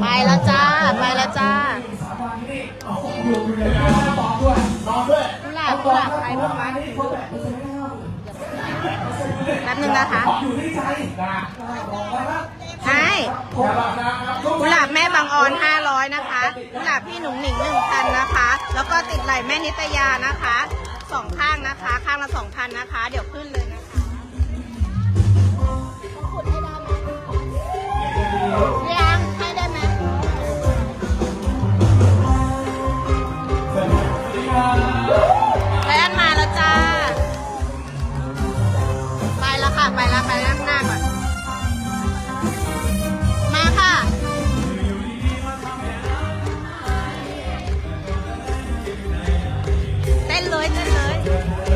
ไปแล้วจ้า ไปแล้วจ้าสามวันนี่โอ้โหอยู่เลยนอนด้วยนอนด้วยกุหลาบกุหลาบใครบ้างวะนี่คนแบบไม่ใช่ไม่ห้ามแป๊บนึงนะคะอยู่ที่ใจนะบอกไว้ว่าใช่อย่าหลับนะครับกุหลาบแม่บางออน 500 นะคะ กุหลาบพี่หนุ่งหนิง1,000นะคะ แล้วก็ติดไหลแม่นิตยานะคะสองข้างนะคะ ข้างละ2,000นะคะ เดี๋ยวขึ้นเลยนะคะ ไปแล้วค่ะไปแล้วหน้าก่อน มาค่ะ เต้นเลยเต้นเลย